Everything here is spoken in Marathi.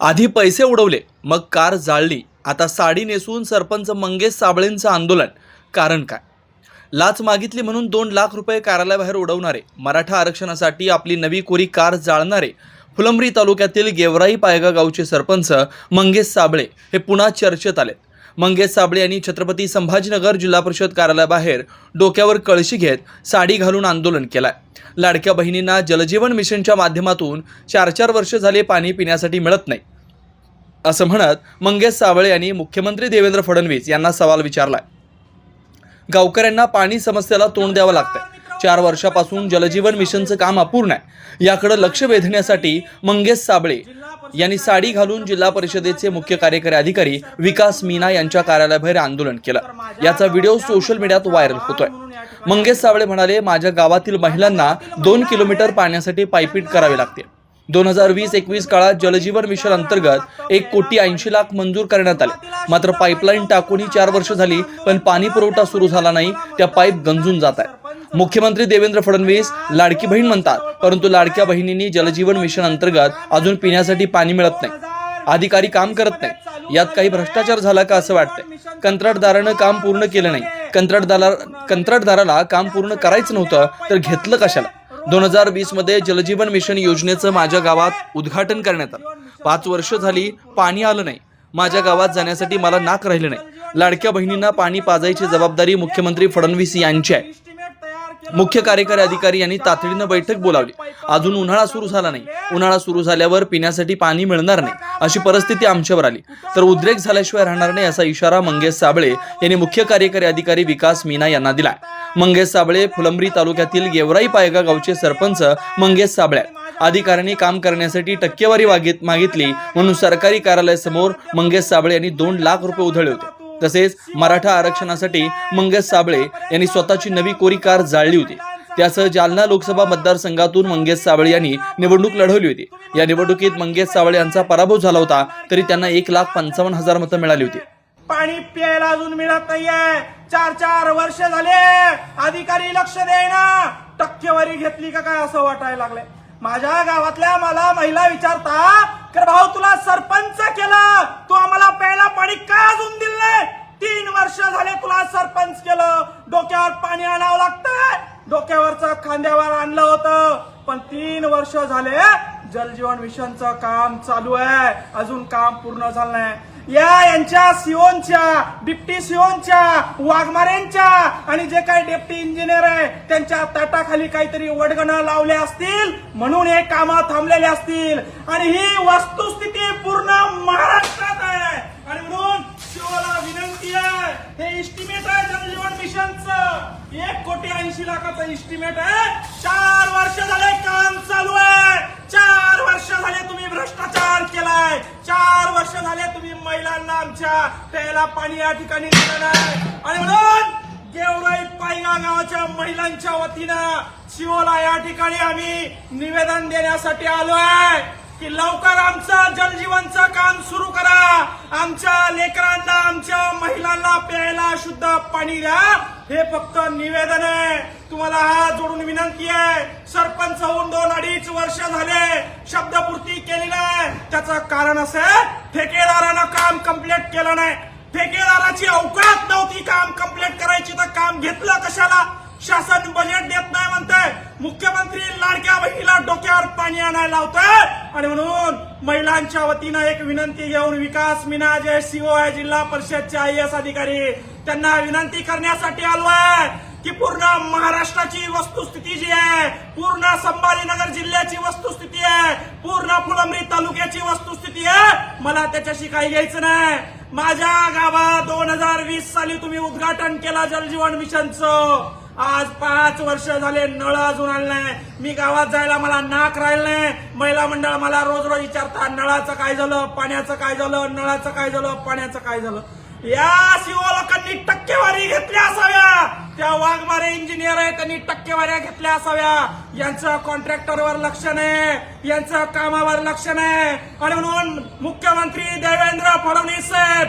आधी पैसे उडवले मग कार जाळली. आता साडी नेसून सरपंच मंगेश साबळेंचं आंदोलन. कारण काय? लाच मागितली म्हणून दोन लाख रुपये कार्यालयाबाहेर उडवणारे मराठा आरक्षणासाठी आपली नवी कोरी कार जाळणारे फुलंब्री तालुक्यातील गेवराई पायगा गावचे सरपंच मंगेश साबळे हे पुन्हा चर्चेत आलेत. मंगेश साबळे यांनी छत्रपती संभाजीनगर जिल्हा परिषद कार्यालयाबाहेर डोक्यावर कळशी घेत साडी घालून आंदोलन केलंय. लाडक्या बहिणींना जलजीवन मिशनच्या माध्यमातून चार चार वर्ष झाले पाणी पिण्यासाठी मिळत नाही. असं म्हणत मंगेश साबळे यांनी मुख्यमंत्री देवेंद्र फडणवीस यांना सवाल विचारलाय. गावकऱ्यांना पाणी समस्येला तोंड द्यावं लागतंय. चार वर्षापासून जलजीवन मिशनचं काम अपूर्ण आहे. याकडे लक्ष वेधण्यासाठी मंगेश साबळे यांनी साडी घालून जिल्हा परिषदेचे मुख्य कार्यकारी अधिकारी विकास मीना यांच्या कार्यालयाबाहेर आंदोलन केलं. याचा व्हिडिओ सोशल मीडियात व्हायरल होतोय. मंगेश सावळे म्हणाले माझ्या गावातील महिलांना दोन किलोमीटर पाण्यासाठी पायपीट करावी लागते. दोन हजार वीस एकवीस काळात जलजीवन मिशन अंतर्गत एक कोटी ऐंशी लाख मंजूर करण्यात आले. मात्र पाईपलाईन टाकूनही चार वर्ष झाली पण पाणी पुरवठा सुरू झाला नाही. त्या पाईप गंजून जात आहे मुख्यमंत्री देवेंद्र फडणवीस लाडकी बहीण म्हणतात परंतु लाडक्या बहिणींनी जलजीवन मिशन अंतर्गत अजून पिण्यासाठी पाणी मिळत नाही. अधिकारी काम करत नाही. यात काही भ्रष्टाचार झाला का असं वाटतंय? कंत्राटदारानं काम पूर्ण केलं नाही. कंत्राटदारा कंत्राटदाराला काम पूर्ण करायचं नव्हतं तर घेतलं कशाला? दोन हजार वीसमध्ये जलजीवन मिशन योजनेचं माझ्या गावात उद्घाटन करण्यात आलं. पाच वर्ष झाली पाणी आलं नाही. माझ्या गावात जाण्यासाठी मला नाक राहिलं नाही. लाडक्या बहिणींना पाणी पाजायची जबाबदारी मुख्यमंत्री फडणवीस यांची आहे. मुख्य कार्यकारी अधिकारी यांनी तातडीनं बैठक बोलावली. अजून उन्हाळा सुरू झाला नाही. उन्हाळा सुरू झाल्यावर पिण्यासाठी पाणी मिळणार नाही अशी परिस्थिती आमच्यावर आली. तर उद्रेक झाल्याशिवाय राहणार नाही असा इशारा मंगेश साबळे यांनी मुख्य कार्यकारी अधिकारी विकास मीना यांना दिला मंगेश साबळे फुलंब्री तालुक्यातील गेवराई पायगा गावचे सरपंच मंगेश साबळे अधिकाऱ्यांनी काम करण्यासाठी टक्केवारी मागितली म्हणून सरकारी कार्यालयासमोर मंगेश साबळे यांनी दोन लाख रुपये उधळले होते. तसेच मराठा आरक्षणासाठी मंगेश साबळे यांनी स्वतःची नवी कोरी कार जाळली होती. त्यासह जालना लोकसभा मतदारसंघातून मंगेश साबळे यांनी निवडणूक लढवली होती. या निवडणुकीत मंगेश साबळे यांचा पराभव झाला होता तरी त्यांना एक लाख पंचावन्न हजार मतं मिळाली होती. पाणी प्यायला अजून मिळत नाहीये. चार चार वर्ष झाले. अधिकारी लक्ष देईना. टक्केवारी घेतली का काय असं वाटायला लागलंय. माझ्या गावातल्या मला महिला विचारता भाऊ तुला सरपंच केलं. तू आम्हाला प्यायला पाणी का अजून दिलं नाही तीन वर्ष झाले तुला सरपंच केलं. डोक्यावर पाणी आणावं लागतंय. डोक्यावरचा खांद्यावर आणलं होतं. पण तीन वर्ष झाले जलजीवन मिशनचं काम चालू आहे. अजून काम पूर्ण झालं नाही. या यांच्या सिओनच्या डिप्टी सिओनच्या वाघमारेंच्या आणि जे काही डेप्टी इंजिनियर आहे त्यांच्या ताटाखाली काहीतरी वडगणं लावले असतील म्हणून हे कामं थांबलेले असतील. आणि ही वस्तुस्थिती पूर्ण महाराष्ट्रात आहे. आणि म्हणून शिवला विनंती हे इस्टिमेट आहे जलजीवन मिशनचं. एक कोटी ऐंशी लाखाचं इस्टिमेट आहे. चार वर्ष झाले काम चालू आहे. चार वर्ष झाले तुम्ही भ्रष्टाचार केलाय. चार वर्ष झाले तुम्ही महिलांना आमच्या प्यायला पाणी या ठिकाणी दिलं नाही. आणि म्हणून गेवराई पायगा गावाच्या महिलांच्या वतीनं शिवला या ठिकाणी आम्ही निवेदन देण्यासाठी आलो आहे की लवकर आमचं जलजीवनचं काम सुरू करा. आमच्या लेकरांना आमच्या महिलांना प्यायला शुद्ध पाणी द्या. हे फक्त निवेदन आहे. तुम्हाला हात जोडून विनंती आहे. सरपंच होऊन दोन अडीच वर्ष झाले. शब्दपूर्ती केली नाही. त्याचं कारण असं आहे, ठेकेदारानं काम कंप्लीट केलं नाही. ठेकेदाराची अवकात नव्हती काम कंप्लीट करायची तर काम घेतलं कशाला? शासन बजेट देत नाही म्हणतंय. मुख्यमंत्री लाडक्या बहिणीला डोक्यावर पाणी आणायला लावतंय. आणि म्हणून महिलांच्या वतीनं एक विनंती घेऊन विकास मीना जे सीओ आहे जिल्हा परिषदचे आय एस अधिकारी त्यांना विनंती करण्यासाठी आलोय की पूर्ण महाराष्ट्राची वस्तुस्थिती जी आहे पूर्ण संभाजीनगर जिल्ह्याची वस्तुस्थिती आहे पूर्ण फुलंब्री तालुक्याची वस्तुस्थिती आहे मला त्याच्याशी काही घ्यायचं नाही. माझ्या गावात वीस साली तुम्ही उद्घाटन केला जलजीवन मिशनचं. आज पाच वर्ष झाले नळ अजून आले नाही. मी गावात जायला मला नाक राहिलं नाही. महिला मंडळ मला रोज रोज विचारतात नळाचं काय झालं पाण्याचं काय झालं नळाचं काय झालं पाण्याचं काय झालं? या शिव लोकांनी टक्केवारी घेतल्या असाव्या. त्या वाघमारे इंजिनियर आहे त्यांनी टक्केवाऱ्या घेतल्या असाव्या. यांचं कॉन्ट्रॅक्टरवर लक्ष नाही. यांचं कामावर लक्ष नाही. आणि म्हणून मुख्यमंत्री देवेंद्र फडणवीस साहेब